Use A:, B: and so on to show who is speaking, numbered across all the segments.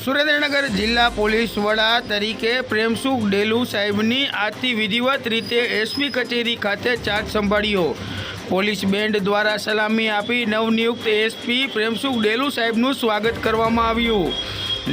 A: સુરેન્દ્રનગર જિલ્લા પોલીસ વડા તરીકે પ્રેમસુખ ડેલુ સાહેબની આજથી વિધિવત રીતે એસપી કચેરી ખાતે ચાર્જ સંભાળ્યો. પોલીસ બેન્ડ દ્વારા સલામી આપી નવનિયુક્ત એસપી પ્રેમસુખ ડેલુ સાહેબનું સ્વાગત કરવામાં આવ્યું.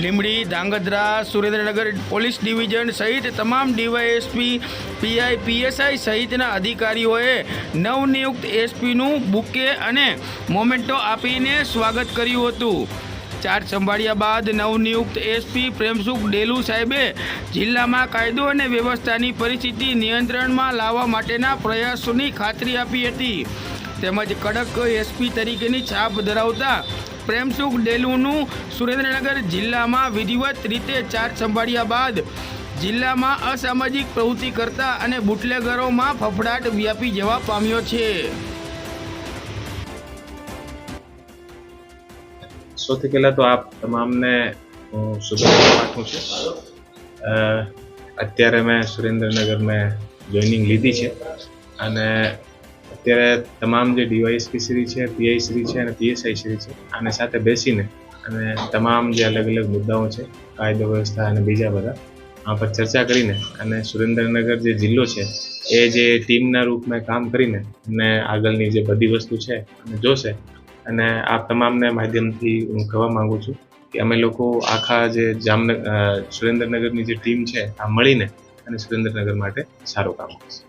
A: લીમડી ધાંગધ્રા, સુરેન્દ્રનગર પોલીસ ડિવિઝન સહિત તમામ ડીવાયએસપી, પીઆઈ, પીએસઆઈ સહિતના અધિકારીઓએ નવનિયુક્ત એસપીનું બુકે અને મોમેન્ટો આપીને સ્વાગત કર્યું હતું. ચાર્જ સંભાળ્યા બાદ નવનિયુક્ત એસપી પ્રેમસુખ ડેલુ સાહેબે જિલ્લામાં કાયદો અને વ્યવસ્થાની પરિસ્થિતિ નિયંત્રણમાં લાવવા માટેના પ્રયાસોની ખાતરી આપી હતી. તેમજ કડક એસપી તરીકેની છાપ ધરાવતા પ્રેમસુખ ડેલુનું સુરેન્દ્રનગર જિલ્લામાં વિધિવત રીતે ચાર્જ સંભાળ્યા બાદ જિલ્લામાં અસામાજિક પ્રવૃત્તિ કરતા અને બુટલેગરોમાં ફફડાટ વ્યાપી જવા પામ્યો છે.
B: સૌથી પહેલાં તો આપ તમામને હું શુભેચ્છા પાઠવું છું. અત્યારે મેં સુરેન્દ્રનગર મેં જોઈનિંગ લીધી છે અને અત્યારે તમામ જે ડીવાયએસપી શ્રી છે, પીઆઈ શ્રી છે અને પીએસઆઈ શ્રી છે, આને સાથે બેસીને અને તમામ જે અલગ અલગ મુદ્દાઓ છે, કાયદો વ્યવસ્થા અને બીજા બધા આ પર ચર્ચા કરીને અને સુરેન્દ્રનગર જે જિલ્લો છે, એ જે ટીમના રૂપમાં કામ કરીને અને આગળની જે બધી વસ્તુ છે અને જોશે અને આ તમામને માધ્યમથી હું કહેવા માંગુ છું કે અમે લોકો આખા જે જામનગર સુરેન્દ્રનગરની જે ટીમ છે, આ મળીને અને સુરેન્દ્રનગર માટે સારું કામ કરશે.